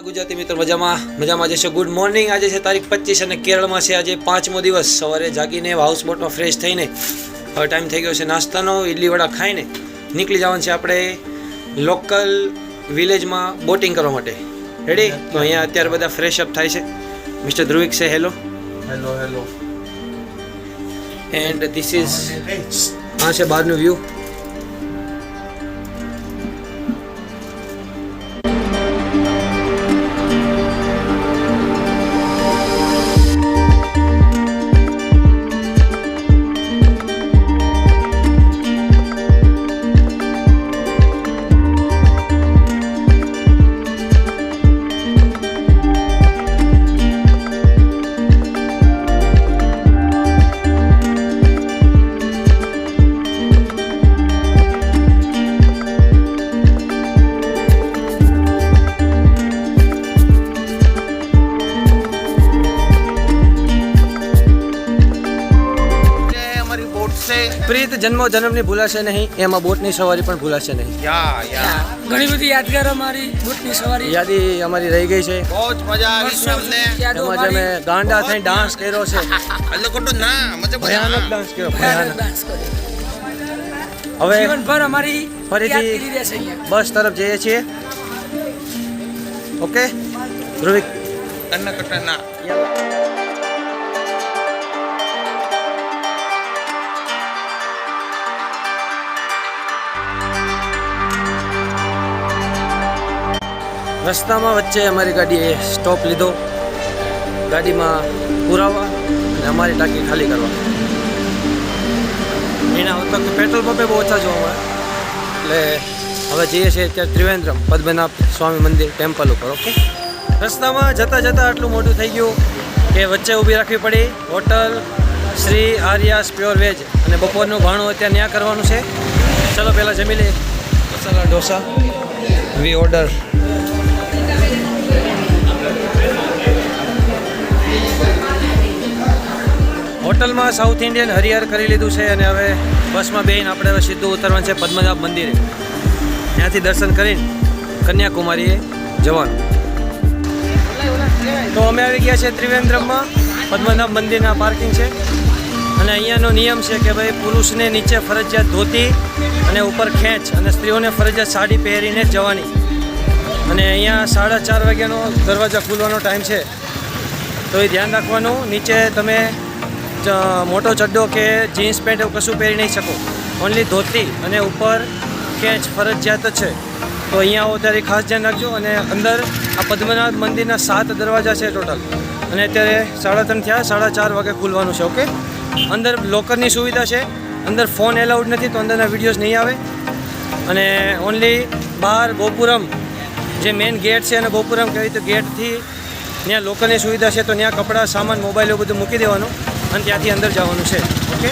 વાલા ગુજરાતી મિત્રો મજામાં. મજામાં જશો ગુડ મોર્નિંગ આજે છે તારીખ પચીસ અને કેરળમાં છે આજે પાંચમો દિવસ. સવારે જાગીને હાઉસ બોટમાં ફ્રેશ થઈને હવે ટાઈમ થઈ ગયો છે નાસ્તાનો. ઇડલી વડા ખાઈને નીકળી જવાનું છે આપણે લોકલ વિલેજમાં બોટિંગ કરવા માટે. રેડી તો અહીંયા અત્યારે બધા ફ્રેશ અપ થાય છે. મિસ્ટર ધ્રુવિક છે hello hello hello and this is આ છે બહારનું વ્યૂ જન્મો ની ભૂલાશે નહીં એમાં બોટની સવારી પણ ભૂલાશે નહીં. ઘણી બધી યાદગાર અમારી બોટની સવારી. યાદી અમારી રહી ગઈ છે. બહુ મજા આવી અમે ગાંડા થઈને ડાન્સ કર્યો છે. ભયાનક ડાન્સ કર્યો ભયાનક ડાન્સ કર્યો. હવે જીવનભર અમારી ફરીથી બસ તરફ જઈએ છીએ. ઓકે? ધ્રુવિક. અન્ન રસ્તામાં વચ્ચે અમારી ગાડીએ સ્ટોપ લીધો. ગાડીમાં પુરાવા અને અમારી ટાંકી ખાલી કરવા. એના વખત પેટ્રોલ પંપે બહુ ઓછા જોવા મળે. એટલે હવે જઈએ છીએ અત્યારે ત્રિવેન્દ્રમ, પદ્મનાભ સ્વામી મંદિર ટેમ્પલ ઉપર ઓકે રસ્તામાં જતાં જતાં આટલું મોટું થઈ ગયું કે વચ્ચે ઊભી રાખવી પડી. Hotel, Shri Aryas pure veg અને બપોરનું ભાણું અત્યારે ત્યાં કરવાનું છે. ચલો, પહેલાં જમી લઈએ. મસાલા, ઢોસા. વી ઓર્ડર હોટલમાં સાઉથ ઇન્ડિયન હરિહર કરી લીધું છે અને હવે બસમાં બેહીને આપણે હવે સીધું ઉતરવાનું છે પદ્મનાભ મંદિરે. ત્યાંથી દર્શન કરીને કન્યાકુમારીએ જવાનું. તો અમે આવી ગયા છે ત્રિવેન્દ્રમમાં. પદ્મનાભ મંદિરના પાર્કિંગ છે. અને અહીંયાનો નિયમ છે કે ભાઈ પુરુષને નીચે ફરજિયાત ધોતી અને ઉપર ખેંચ અને સ્ત્રીઓને ફરજિયાત સાડી પહેરીને જવાની. અને અહીંયા સાડા ચાર વાગ્યાનો દરવાજા ખુલવાનો ટાઈમ છે. તો એ ધ્યાન રાખવાનું. નીચે તમે મોટો ચડ્ડો કે જીન્સ પેન્ટ એવું કશું પહેરી નહીં શકો. ઓનલી ધોતી અને ઉપર કેચ, ફરજિયાત છે. તો અહીંયા આવો ત્યારે ખાસ ધ્યાન રાખજો અને અંદર આ પદ્મનાથ મંદિરના સાત દરવાજા છે ટોટલ. અને અત્યારે સાડા ત્રણ થયા, સાડા ચાર વાગે ખુલવાનું છે, ઓકે? અંદર લોકરની સુવિધા છે. અંદર ફોન એલાઉડ નથી તો અંદરના વિડીયોઝ નહીં આવે. અને ઓનલી બહાર ગોપુરમ, જે મેઇન ગેટ છે અને ગોપુરમ કહેવાય તો ગેટથી ત્યાં લોકરની સુવિધા છે તો ત્યાં કપડાં, સામાન મોબાઈલ એવું બધું મૂકી દેવાનું. અને ત્યાંથી અંદર જવાનું છે. ઓકે.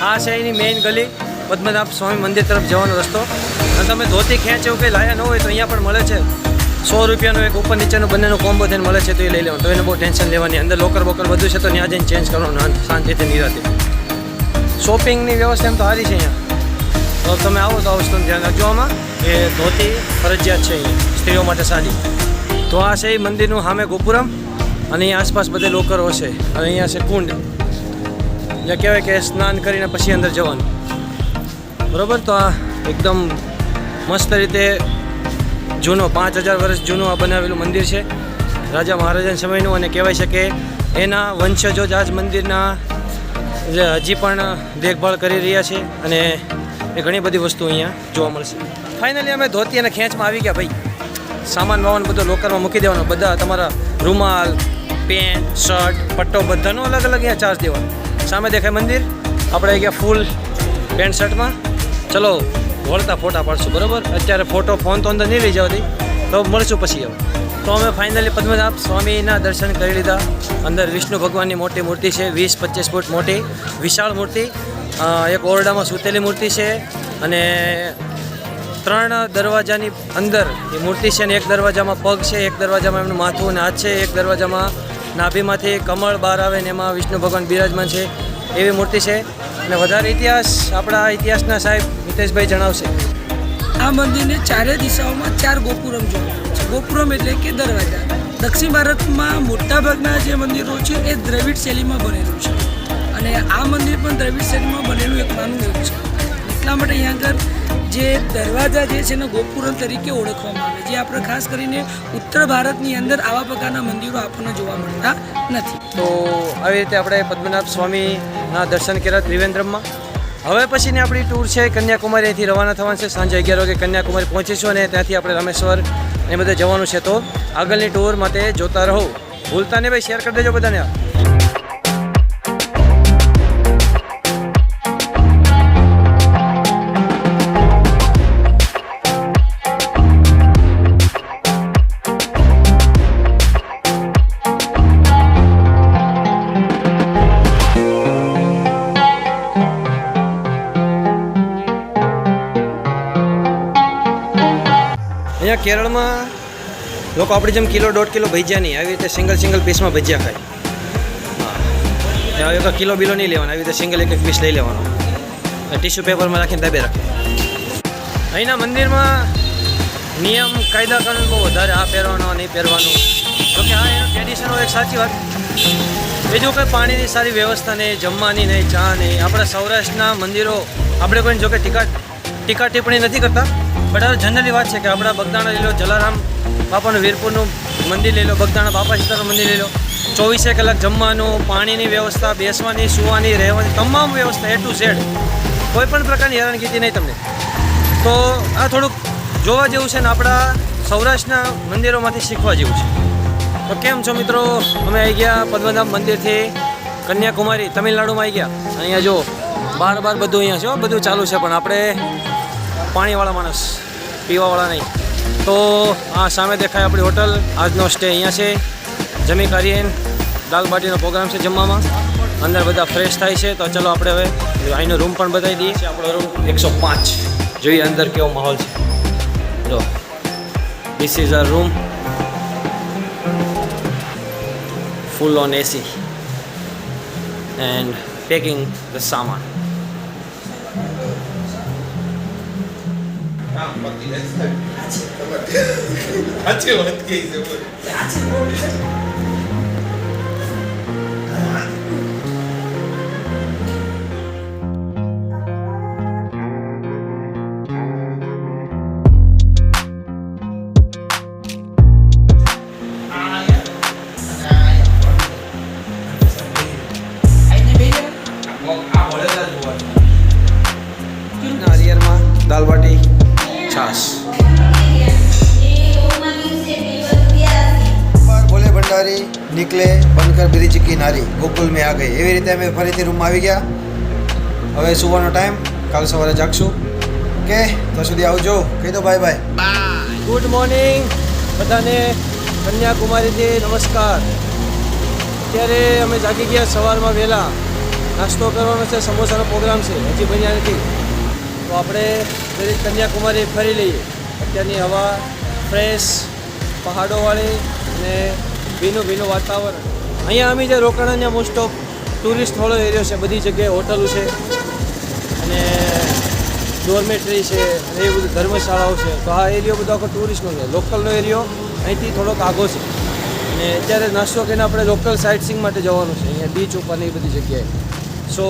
આ છે એની મેઇન ગલી પદ્મનાભ સ્વામી મંદિર તરફ જવાનો રસ્તો. અને તમે ધોતી ખેંચ એવું કંઈ લાયા ન હોય તો અહીંયા પણ મળે છે. સો રૂપિયાનો એક ઉપર નીચેનો બંનેનું કોમ્બો થઈને મળે છે તો એ લઈ લેવાનું. તો એને બહુ ટેન્શન લેવાની. અંદર લોકર બોકર બધું છે તો ત્યાં જઈને ચેન્જ કરવાનું શાંત- શાંતિથી નિરાતે શોપિંગની વ્યવસ્થા એમ તો સારી છે અહીંયા. તો તમે આવો તો આ વસ્તુનું ધ્યાન રાખજો આમાં. કે ધોતી ફરજિયાત છે અહીંયા સ્ત્રીઓ માટે સારી. તો આ છે એ મંદિરનું સામે ગોપુરમ. અને અહીંયા આસપાસ બધે લોકરો છે. અને અહીંયા છે કુંડ. જ્યાં કહેવાય કે સ્નાન કરીને પછી અંદર જવાનું. બરાબર? તો આ એકદમ મસ્ત રીતે જૂનો, પાંચ હજાર વર્ષ જૂનું આ બનાવેલું મંદિર છે. રાજા મહારાજાના સમયનું અને કહેવાય છે કે એના વંશજો જ આજ મંદિરના જે હજી પણ દેખભાળ કરી રહ્યા છે અને એ ઘણી બધી વસ્તુ અહીંયા જોવા મળશે. ફાઇનલી અમે ધોતી અને ખેંચમાં આવી ગયા ભાઈ. સામાન વામાન બધો લોકરમાં મૂકી દેવાનો. બધા તમારા રૂમાલ પેન્ટ શર્ટ, પટ્ટો બધાનો અલગ અલગ અહીંયા ચાર્જ દેવાનો. સામે દેખાય મંદિર. આપણે ગયા ફૂલ પેન્ટ શર્ટમાં ચલો, વળતા ફોટા પાડશું, બરાબર? અત્યારે ફોટો ફોન તો અંદર નહીં લઈ જવાથી. તો મળશું પછી હવે. તો અમે ફાઇનલી પદ્મનાભ સ્વામીના દર્શન કરી લીધા. અંદર વિષ્ણુ ભગવાનની મોટી મૂર્તિ છે, વીસ પચીસ ફૂટ મોટી, વિશાળ મૂર્તિ એક ઓરડામાં સૂતેલી મૂર્તિ છે, અને ત્રણ દરવાજાની અંદર એ મૂર્તિ છે અને એક દરવાજામાં પગ છે, એક દરવાજામાં એમનું માથું અને હાથ છે, એક દરવાજામાં નાભીમાંથી કમળ બહાર આવે ને એમાં વિષ્ણુ ભગવાન બિરાજમાન છે, એવી મૂર્તિ છે. અને વધારે ઇતિહાસ આપણા ઇતિહાસના સાહેબ મિતેશભાઈ જણાવશે. આ મંદિરને ચારે દિશાઓમાં ચાર ગોપુરમ જોવા ગોપુરમ એટલે કે દરવાજા. દક્ષિણ ભારતમાં મોટાભાગના જે મંદિરો છે, એ દ્રવિડ શૈલીમાં બનેલું છે. અને આ મંદિર પણ દ્રવિડ શૈલીમાં બનેલું એક નાનું એક છે. એટલા માટે અહીંયા આગળ જે દરવાજા જે છે એને ગોપુરમ તરીકે ઓળખવામાં આવે, જે આપણે ખાસ કરીને ઉત્તર ભારતની અંદર આવા પ્રકારના મંદિરો આપણને જોવા મળતા નથી. તો આવી રીતે આપણે પદ્મનાભ સ્વામીના દર્શન કર્યા ત્રિવેન્દ્રમમાં. હવે પછીની આપણી ટૂર છે, કન્યાકુમારી. અહીંથી રવાના થવાનું છે. સાંજે અગિયાર વાગે કન્યાકુમારી પહોંચીશું અને ત્યાંથી આપણે રામેશ્વર એ બધે જવાનું છે. તો આગળની ટૂર માટે જોતા રહો. ભૂલતા નહીં ભાઈ, શેર કરી દેજો બધાને. કેરળમાં લોકો આપણી જેમ કિલો દોઢ કિલો ભજીયા નહીં, આવી રીતે સિંગલ સિંગલ પીસમાં ભજીયા ખાય. હા. એક કિલો બિલો નહીં લેવાનો, આવી રીતે સિંગલ એક એક પીસ લઈ લેવાનો. ટીશ્યુ પેપરમાં રાખીને દાબે રાખે. અહીંના મંદિરમાં નિયમ કાયદા કાનૂન બહુ વધારે, આ પહેરવાનો નહીં પહેરવાનું. જોકે આ એનો ટ્રેડિશન હોય, એક સાચી વાત. બીજું કંઈ પાણીની સારી વ્યવસ્થા નહીં, જમવાની નહીં, ચા નહીં. આપણા સૌરાષ્ટ્રના મંદિરો, આપણે કોઈને જોકે ટીકા ટીકા ટિપ્પણી નથી કરતા. બટ હવે જનરલી વાત છે કે આપણા બગદાણા લઈ લો, જલારામ બાપાનું વીરપુરનું મંદિર લઈ લો, બગદાણા બાપા સીતાનું મંદિર લઈ લો. ચોવીસે કલાક જમવાનું, પાણીની વ્યવસ્થા, બેસવાની, સુવાની, રહેવાની તમામ વ્યવસ્થા એ ટુ ઝેડ કોઈ પણ પ્રકારની હેરાનગીતી નહીં તમને. તો આ થોડુંક જોવા જેવું છે ને આપણા સૌરાષ્ટ્રના મંદિરોમાંથી શીખવા જેવું છે. તો કેમ છો મિત્રો? અમે આવી ગયા પદ્મનાભ મંદિરથી કન્યાકુમારી, તમિલનાડુમાં આવી ગયા. અહીંયા જો બાર બાર બધું અહીંયા છે બધું ચાલુ છે, પણ આપણે પાણીવાળા માણસ, પીવાવાળા નહીં. તો આ સામે દેખાય આપણી હોટલ. આજનો સ્ટે અહીંયા છે. જમી કરીએ દાલબાટીનો પ્રોગ્રામ છે જમવામાં. અંદર બધા ફ્રેશ થાય છે. તો ચલો આપણે હવે અહીંનો રૂમ પણ બતાવી દઈએ. આપણો રૂમ એકસો પાંચ. જોઈએ અંદર કેવો માહોલ છે. જો. This is a room full on AC and packing the and packing the saman. સાચી વાત કહી છે બ્રિજ નારી ગોકુલ મેં આ ગઈ એવી રીતે અમે ફરીથી રૂમમાં આવી ગયા. હવે સુવાનો ટાઈમ કાલ સવારે જાગશું. ઓકે? તો સુધી આવજો. કહી દો બાય બાય ગુડ મોર્નિંગ બધાને કન્યાકુમારીથી નમસ્કાર. અત્યારે અમે જાગી ગયા સવારમાં વહેલા. નાસ્તો કરવાનો છે, સમોસાનો પ્રોગ્રામ છે. હજી બન્યા નથી. તો આપણે દરેક કન્યાકુમારી ફરી લઈએ. અત્યારની હવા ફ્રેશ પહાડોવાળી અને ભીનું ભીનું વાતાવરણ. અહીંયા અમે જે રોકાણા ત્યાં મોસ્ટ ઓફ ટુરિસ્ટ વાળો એરિયો છે, બધી જગ્યાએ હોટલો છે અને ડોર્મેટરી છે અને એ બધું ધર્મશાળાઓ છે. તો આ એરિયો બધો આખો ટુરિસ્ટનો છે લોકલનો એરિયો અહીંથી થોડોક આગો છે. અને અત્યારે નાસ્તો કરીને આપણે લોકલ સાઇટ સીંગ માટે જવાનું છે. અહીંયા બીચ ઉપર ને એ બધી જગ્યાએ. સો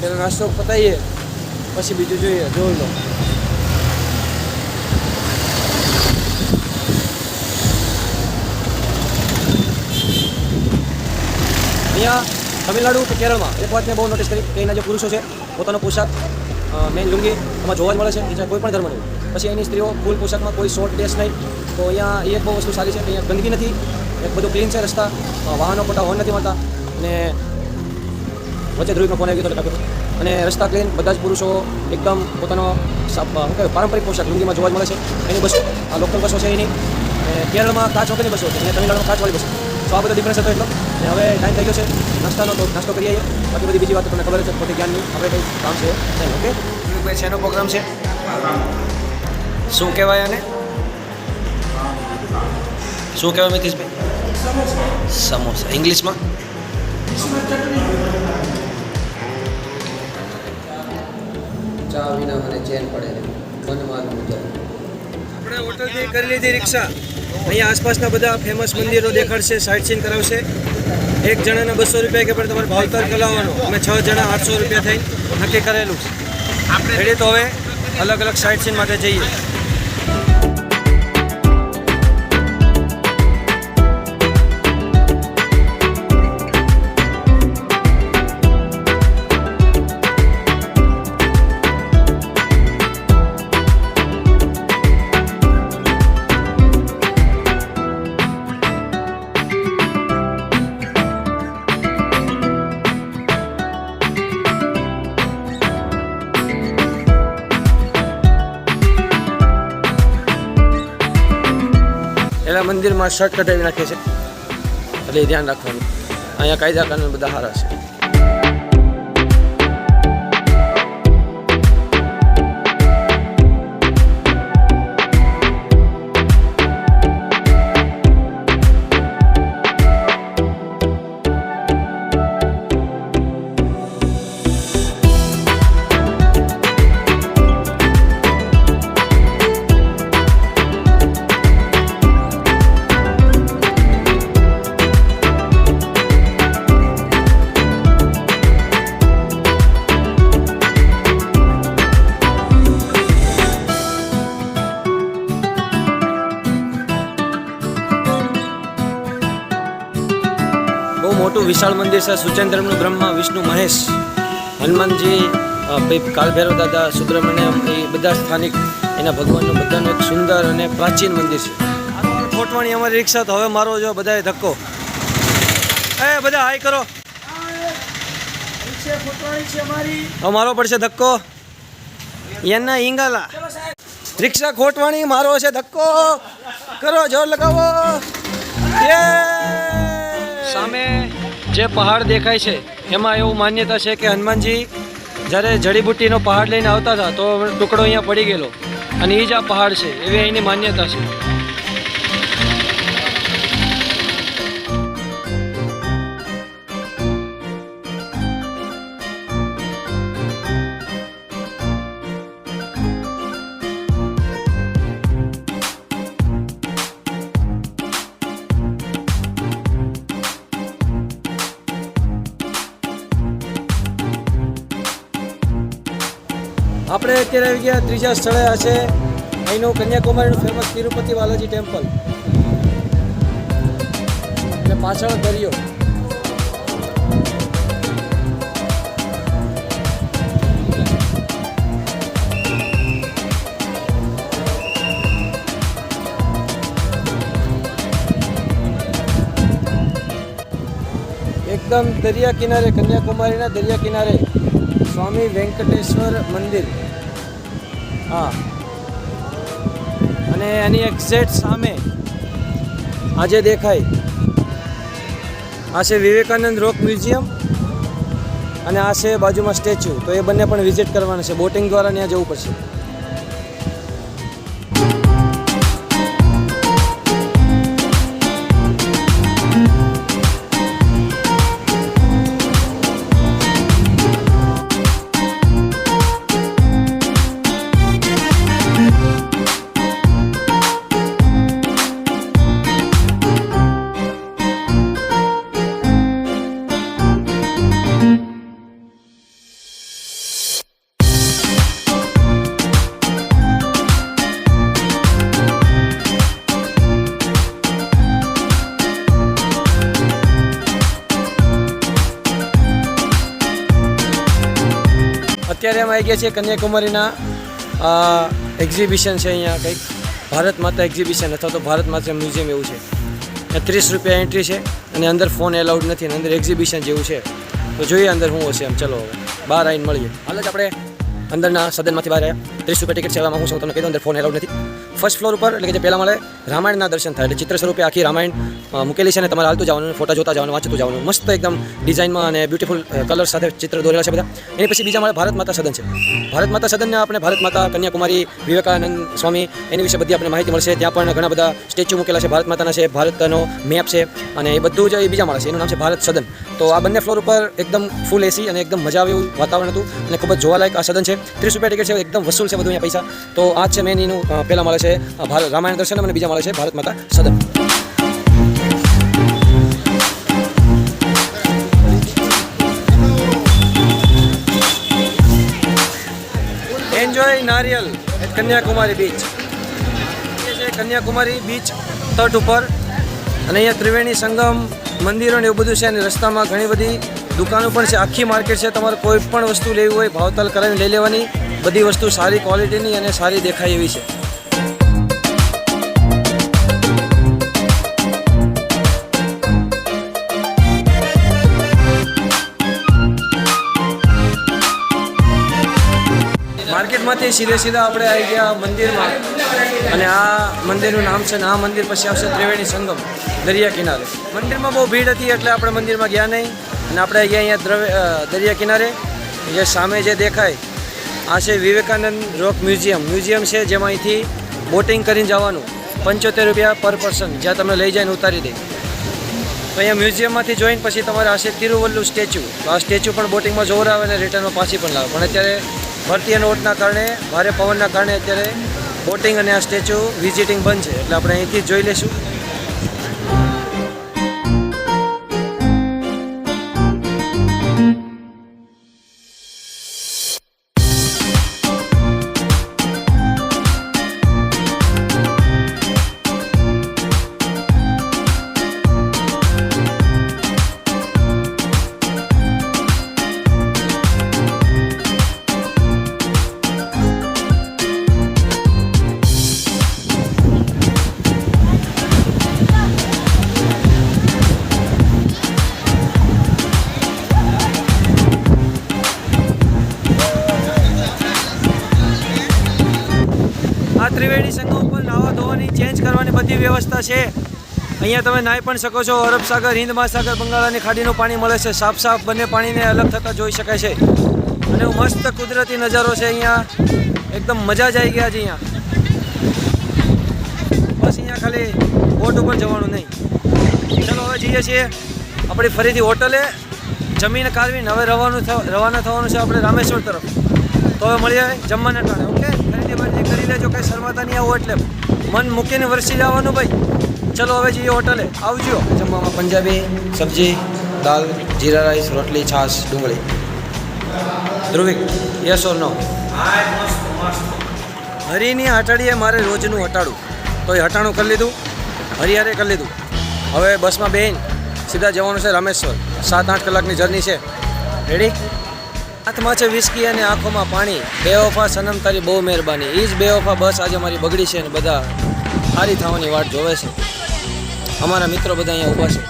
ત્યારે નાસ્તો પતાવીએ, પછી બીજું જોઈએ, જોઈ લો. અહીંયા તમિલનાડુ કે કેરળમાં એક વાત મેં બહુ નોટિસ કરી કે એના જે પુરુષો છે, પોતાનો પોશાક મેન લુંગી એમાં જોવા જ મળે છે, બીજા કોઈ પણ ધર્મનું. પછી એની સ્ત્રીઓ ફૂલ પોશાકમાં કોઈ શોર્ટ ડ્રેસ નહીં. તો અહીંયા એ એક બહુ વસ્તુ સારી છે કે અહીંયા ગંદકી નથી. એક બધું ક્લીન છે રસ્તા વાહનો ખોટા હોર્ન નથી મળતા. અને વચ્ચે ધ્રુવીમાં ફોન આવી ગયો કાપ્યો અને રસ્તા ક્લીન બધા જ પુરુષો એકદમ પોતાનો પારંપરિક પોશાક લુંગીમાં જોવા જ મળે છે. એની બસો, આ લોકલ બસો છે એની. કેરળમાં કાચ વગરની બસો છે અને તમિલનાડુમાં કાચવાળી બસો. તો આ બધો ડિફરન્સ હતો એટલો. અને હવે ટાઈમ થઈ ગયો છે. નાસ્તાનો તો નાસ્તો કરી આવીએ. બાકી બધી બીજી વાત તમને ખબર છે પોતે જ્ઞાનની. આપણે કંઈ કામ છે. નહીં ઓકે ભાઈ એનો પ્રોગ્રામ છે? શું કહેવાય અને શું કહેવાય મિતિશભાઈ? સમોસા. ઇંગ્લિશમાં? ચા વિના મને ચેન પડે મનમાં મુજબ. આપણે હોટલથી કરી લીધી રિક્ષા. અહીંયા આસપાસના બધા ફેમસ મંદિરો દેખાડશે સાઇટ સીન કરાવશે. એક જણાના બસો રૂપિયા કે પણ તમારે ભાવતાલ કરાવવાનો. અમે છ જણા આઠસો રૂપિયા થઈને નક્કી કરેલું છે. રેડી તો હવે અલગ અલગ સાઇટ સીન માટે જઈએ. મંદિરમાં શર્ટ કઢાવી નાખે છે. એટલે ધ્યાન રાખવાનું. અહીંયા કાયદા કાનૂન બધા સારા છે. વિશાળ મંદિર સુચેન્દ્રમનું બ્રહ્મા વિષ્ણુ મહેશ હનુમાનજી ભાઈ કાલભૈરવ દાદા સુબ્રમણ્યમ એ બધા સ્થાનિક એના ભગવાનનું બધાનું એક સુંદર અને પ્રાચીન મંદિર છે. ખોટવાણી અમારી રિક્ષા તો હવે મારો જો બધાએ ધક્કો. એ બધા હાય કરો. હવે મારો પડશે ધક્કો. એના ઈંગાલા રિક્ષા ખોટવાણી મારો છે ધક્કો. કરો જોર લગાવો. સામે. જે પહાડ દેખાય છે, એમાં એવું માન્યતા છે કે હનુમાનજી જ્યારે જડીબુટ્ટીનો પહાડ લઈને આવતા હતા, તો ટુકડો અહીંયા પડી ગયેલો. અને એ જ આ પહાડ છે, એવી અહીંની માન્યતા છે. આપણે અત્યારે આવી ગયા ત્રીજા સ્થળે હશે અહીંનું કન્યાકુમારીનું ફેમસ તિરુપતિ બાલાજી ટેમ્પલ અને પાછળ દરિયો. એકદમ દરિયા કિનારે, કન્યાકુમારીના દરિયા કિનારે સ્વામી વેંકટેશ્વર મંદિર. હા. અને એની એક્ઝેક્ટ સામે આજે દેખાય આ છે વિવેકાનંદ રોક મ્યુઝિયમ અને આ છે બાજુમાં સ્ટેચ્યુ. તો એ બંને પણ વિઝિટ કરવાના છે. બોટિંગ દ્વારા ત્યાં જવું પડશે. અત્યારે છે કન્યાકુમારીના એક્ઝિબિશન છે અહીંયા કંઈક. ભારત માતા એક્ઝિબિશન અથવા તો ભારત માતા મ્યુઝિયમ એવું છે. ત્રીસ રૂપિયા એન્ટ્રી છે અને અંદર ફોન એલાઉડ નથી અને અંદર એક્ઝિબિશન જેવું છે. તો જોઈએ અંદર શું હશે એમ. ચલો હવે બહાર આવીને મળીએ. હાલ આપણે. અંદરના સદનમાંથી બહાર આવ્યા. ત્રીસ રૂપિયા ટિકિટ છે હું છું તમને કહી દઉં, અંદર ફોન એલાઉડ નથી. ફર્સ્ટ ફ્લોર ઉપર, એટલે કે જે પહેલાં મળે, રામાયણના દર્શન થાય. એટલે ચિત્ર સ્વરૂપે આખી રામાયણ મૂકેલી છે અને તમારે હાલતું જવાનું ફોટા જોતા જવાનું, વાંચતું જવાનું. મસ્ત એકદમ ડિઝાઇનમાં અને બ્યુટીફુલ કલર સાથે ચિત્ર દોરેલા છે બધા. એની પછી બીજા મળે ભારત માતા સદન છે. ભારત માતા સદનને આપણે ભારત માતા, કન્યાકુમારી, વિવેકાનંદ સ્વામી, એની વિશે બધી આપણે માહિતી મળશે. ત્યાં પણ ઘણા બધા સ્ટેચ્યુ મૂકેલા છે ભારત માતાના છે, ભારતનો મેપ છે, અને એ બધું જ એ બીજા મળે છે. એનું નામ છે ભારત સદન. તો આ બંને ફ્લોર ઉપર એકદમ ફૂલ એસી અને એકદમ મજા આવે એવું વાતાવરણ હતું અને ખૂબ જ જોવાલાયક આ સદન છે. ત્રીસ રૂપિયા ટિકિટ છે, એકદમ વસૂલ છે બધું અહીંયા પૈસા. તો આ છે મેન એનું પહેલાં મળે છે ભારત રામાયણ દર્શન અને બીજા મળે છે Bharat Mata Sadan. Enjoy nariyal at Kanyakumari beach છે કન્યાકુમારી બીચ તટ ઉપર. અને અહીંયા ત્રિવેણી સંગમ, મંદિરો ને એવું બધું છે. અને રસ્તામાં ઘણી બધી દુકાનો પણ છે. આખી માર્કેટ છે. તમારે કોઈ પણ વસ્તુ લેવી હોય, ભાવતાલ કરાવીને લઈ લેવાની. બધી વસ્તુ સારી ક્વોલિટીની અને સારી દેખાય એવી છે. માર્કેટમાંથી સીધે સીધા આપણે આવી ગયા મંદિરમાં. અને આ મંદિરનું નામ છે ને આ મંદિર પછી આવશે ત્રિવેણી સંગમ, દરિયા કિનારે. મંદિરમાં બહુ ભીડ હતી એટલે આપણે મંદિરમાં ગયા નહીં. અને આપણે અહીંયા અહીંયા દ્રવ્ય દરિયા કિનારે. જે સામે જે દેખાય આ છે વિવેકાનંદ રોક મ્યુઝિયમ. મ્યુઝિયમ છે જેમાં અહીંથી બોટિંગ કરીને જવાનું. પંચોતેર રૂપિયા પર પર્સન. જ્યાં તમે લઈ જઈને ઉતારી દે. અહીંયા મ્યુઝિયમમાંથી જોઈને પછી તમારે આશે તિરુવલ્લુ સ્ટેચ્યુ. આ સ્ટેચ્યુ પણ બોટિંગમાં જોર આવે અને રિટર્નમાં પાછી પણ લાવે. પણ અત્યારે ભરતીય નોટના કારણે, ભારે પવનના કારણે અત્યારે બોટિંગ અને આ સ્ટેચ્યુ વિઝિટિંગ બંધ છે. એટલે આપણે અહીંથી જોઈ લઈશું. વ્યવસ્થા છે. અહીંયા તમે નાહી પણ શકો છો. અરબ સાગર હિન્દ મહાસાગર, બંગાળાની ખાડીનું પાણી મળે છે. સાફ સાફ બંને પાણીને અલગ થતાં જોઈ શકાય છે. અને મસ્ત કુદરતી નજારો છે અહીંયા. એકદમ મજા જ આવી ગયા છે અહીંયા. બસ અહીંયા ખાલી બોટ ઉપર જવાનું નહીં. ચાલો, હવે જઈએ છીએ આપણી ફરીથી હોટલે. જમીને કાઢવીને હવે રવાનું રવાના થવાનું છે આપણે રામેશ્વર તરફ. તો હવે મળીએ જમવાના ટાણે, ઓકે? ખરીદી બરીદી કરી લેજો કંઈ શરમાતા નહીં આવો એટલે. મન મૂકીને વરસી જવાનું ભાઈ. ચલો હવે જઈએ હોટલે. આવજો. જમવામાં પંજાબી સબ્જી દાલ જીરા રાઈસ રોટલી છાશ ડુંગળી. ધ્રુવિક યસ ઓર નો હરીની હટાડીએ મારે રોજનું હટાડું. તો એ હટાણું કરી લીધું. હરિહારે કરી લીધું. હવે બસમાં બેન સીધા જવાનું છે રામેશ્વર. સાત આઠ કલાકની જર્ની છે. રેડી હાથમાં છે વિસ્કી અને આંખોમાં પાણી. બેવફા સનમ તારી બહુ મહેરબાની. એ જ બેવફા બસ આજે મારી બગડી છે અને બધા સારી થવાની વાટ જોવે છે. અમારા મિત્રો બધા અહીંયા ઊભા છે.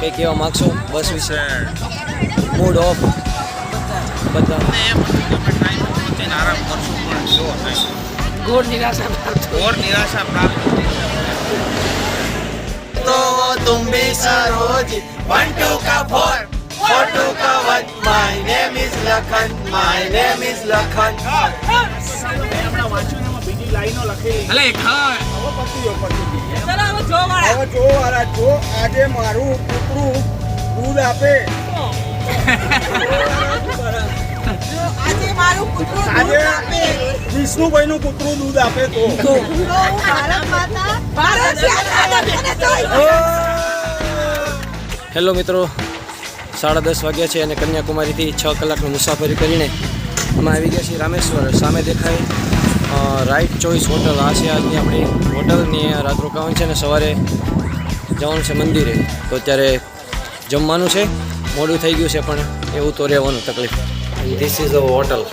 કંઈ કહેવા માગશો? બસ વિશે. મૂડ ઓફ બધા. ઘોર તો તુમ ભી સરોજ વન ટુ કા four Kawat. My name is Lakhan. My name is Lakhan. આજે મારું કૂતરું દૂધ આપે આજે વિષ્ણુભાઈ નું કૂતરું દૂધ આપે તો હેલો મિત્રો સાડા દસ વાગ્યા છે અને કન્યાકુમારીથી છ કલાકની મુસાફરી કરીને અમે આવી ગયા છીએ રામેશ્વર. સામે દેખાય રાઈટ ચોઈસ હોટલ. આ છે આજની આપણી હોટલની રાત રોકાવાનું છે અને સવારે જવાનું છે મંદિરે. તો અત્યારે જમવાનું છે, મોડું થઈ ગયું છે પણ એવું તો રહેવાનું તકલીફ. This is a hotel